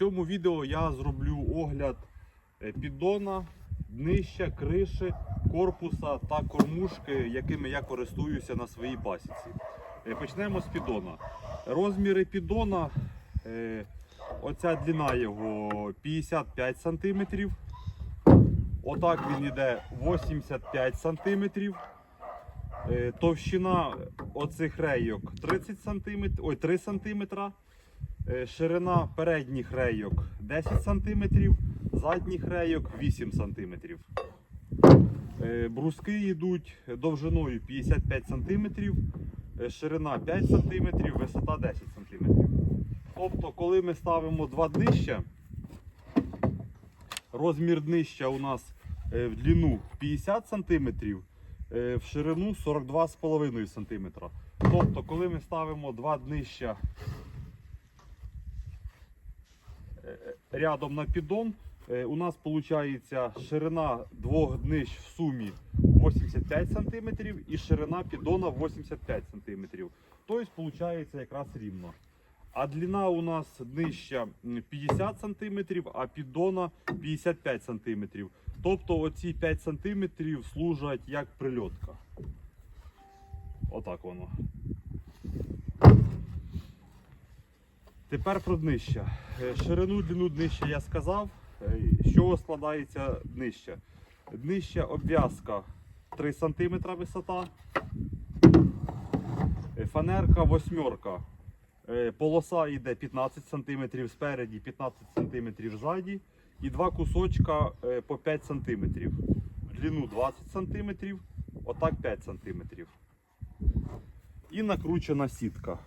цьому відео я зроблю огляд е, піддона, днища, криші, корпуса та кормушки, якими я користуюся на своїй пасіці. Е, Почнемо з піддона. Розміри піддона, е, оця длина його 55 см. Отак він йде 85 см. Товщина оцих рейок 30 см, ой, 3 см. Е, Ширина передніх рейок 10 см, задніх рейок 8 см. Е, Бруски йдуть довжиною 55 см, е, ширина 5 см, висота 10 см. Тобто, коли ми ставимо два днища, розмір днища у нас в длину 50 см, в ширину 42,5 см. Тобто, коли ми ставимо два днища е, рядом на піддон, е, у нас виходить ширина двох днищ в сумі 85 см і ширина піддона 85 см. Тобто, виходить якраз рівно. А длина у нас днища 50 см, а піддона 55 см. Тобто оці 5 см служать як прильотка. Отак воно. Тепер про днища. Е, Ширину длину днища я сказав. Е, чого складається днище? Днище обв'язка 3 см висота. Е, Фанерка восьмерка. Полоса йде 15 см спереді, 15 см ззаді. І два кусочка по 5 см. Длину 20 см, отак 5 см. І накручена сітка.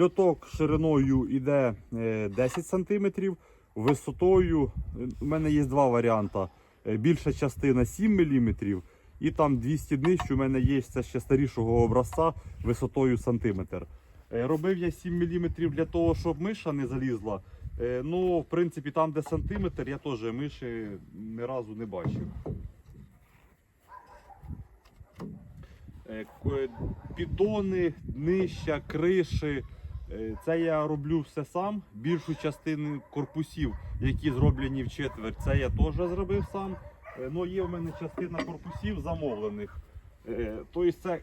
Льоток шириною йде е, 10 см, висотою е, у мене є два варіанти. Е, Більша частина 7 мм, і там 200 днищ у мене є це ще старішого образця висотою сантиметр. Е, Робив я 7 мм для того, щоб миша не залізла. Ну, в принципі, там, де сантиметр, я теж миші ні разу не бачив. Піддони, днища, криші. Е, Це я роблю все сам. Більшу частину корпусів, які зроблені в четверть, це я теж зробив сам. Е, Ну, є в мене частина корпусів замовлених. Тобто це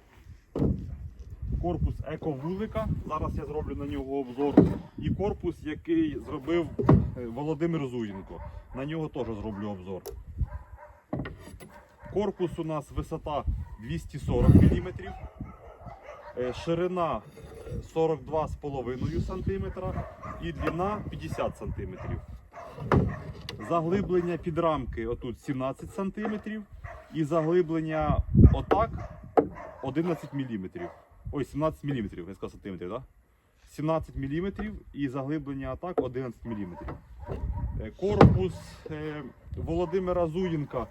корпус ековулика. Зараз я зроблю на нього обзор. І корпус, який зробив Володимир Зуєнко. На нього теж зроблю обзор. Корпус у нас висота 240 мм, ширина 42,5 см і длина 50 см. Заглиблення під рамки отут 17 см і заглиблення отак 11 мм. Ой, 17 мм, я сказав сантиметрів, так? 17 мм і заглиблення отак 11 мм. Корпус е, Володимира Зуєнка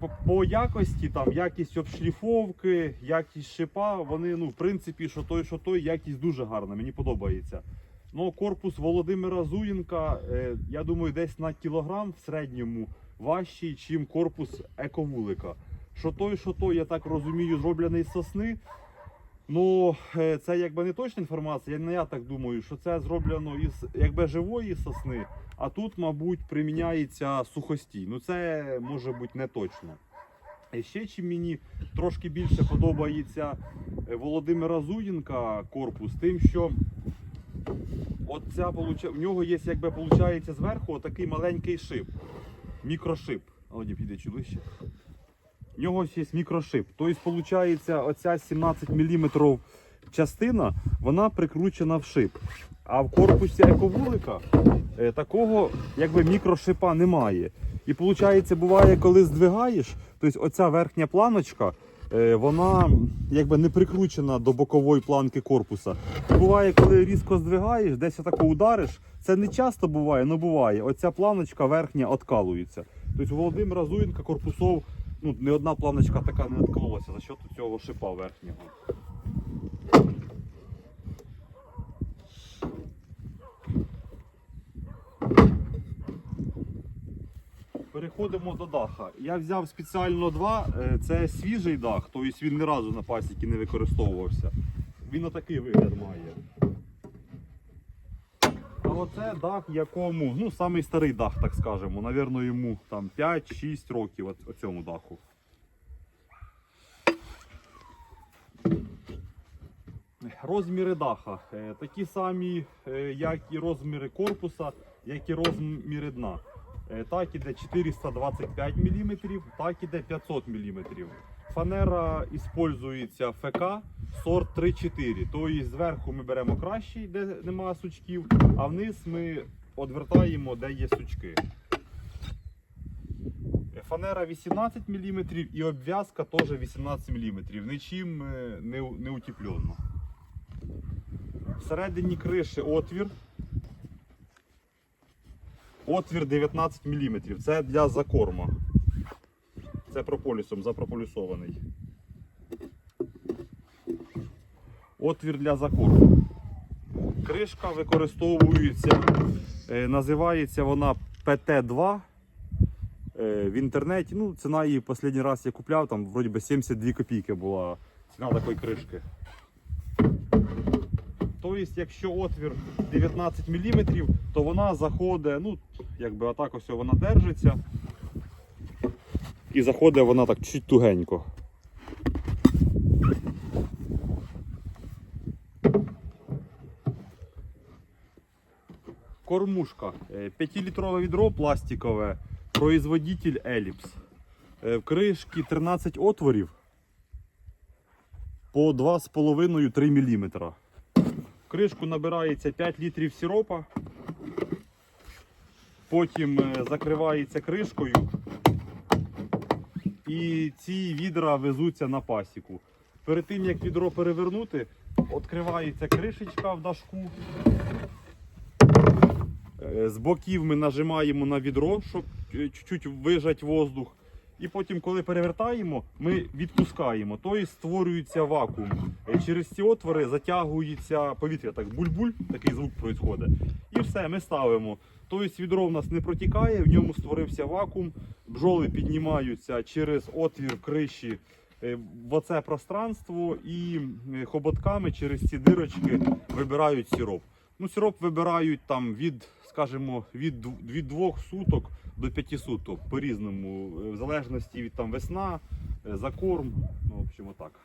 По, по якості, там, якість обшліфовки, якість шипа, вони, ну, в принципі, що той, що той, якість дуже гарна, мені подобається. Ну, корпус Володимира Зуєнка, е, я думаю, десь на кілограм в середньому важчий, чим корпус ековулика. Що той, що той, я так розумію, зроблений з сосни. Ну, е, це якби не точна інформація, не я так думаю, що це зроблено із якби живої сосни, а тут, мабуть, приміняється сухостій. Ну це може бути не точно. І ще чим мені трошки більше подобається е, Володимира Зуєнка корпус, тим, що получа- в нього є, якби виходить, зверху такий маленький шип, мікрошип. Володі, піде чи ближче. В нього є мікрошип. Тобто, виходить, оця 17 мм частина, вона прикручена в шип. А в корпусі ековулика е, такого якби мікрошипа немає. І виходить, буває, коли здвигаєш, тобто оця верхня планочка, е, вона якби не прикручена до бокової планки корпуса. Буває, коли різко здвигаєш, десь отако удариш. Це не часто буває, але буває. Оця планочка верхня откалується. Тобто у Зуєнка корпусов ну, не одна планочка така не откололася за счет цього шипа верхнього. Переходимо до даха. Я взяв спеціально два. Е, Це свіжий дах, тобто він ні разу на пасіки не використовувався. Він отакий вигляд має. Оце дах, якому, ну, самий старий дах, так скажемо. Навірно, йому там 5-6 років оцьому даху. Розміри даха е, такі самі, е, як і розміри корпуса, як і розміри дна. Е, Так іде 425 мм, так іде 500 мм. Фанера використовується ФК сорт 3-4. Тобто зверху ми беремо кращий, де немає сучків, а вниз ми відвертаємо, де є сучки. Фанера 18 мм і обв'язка теж 18 мм. Нічим е, не, не утеплено. Всередині криші отвір. Отвір 19 мм. Це для закорма. Це прополісом запрополісований. Отвір для закорму. Кришка використовується, е, називається вона ПТ-2. Е, в інтернеті. Ну, ціна її останній раз я купляв, там вроді би 72 копійки була ціна такої кришки. Тобто, якщо отвір 19 мм, то вона заходить, ну, якби отак ось вона держиться. І заходить вона так чуть тугенько. Кормушка. 5-літрове відро пластикове, производитель Ellipse. Е, В кришці 13 отворів по 2,5-3 мм. В кришку набирається 5 літрів сиропа, потім е, закривається кришкою. І ці відра везуться на пасіку. Перед тим як відро перевернути, відкривається кришечка в дашку. Е, З боків ми нажимаємо на відро, щоб е, чуть-чуть вижати воздух. І потім, коли перевертаємо, ми відпускаємо, тобто створюється вакуум. Е, Через ці отвори затягується повітря, так буль-буль, такий звук відбувається. І все, ми ставимо. Тобто відро в нас не протікає, в ньому створився вакуум, бджоли піднімаються через отвір криші е, в оце пространство і е, хоботками через ці дирочки вибирають сироп. Ну, сироп вибирають там від, скажімо, від, від двох суток до п'яти суток по-різному, е, в залежності від там весна, е, закорм. Ну, в общем, отак.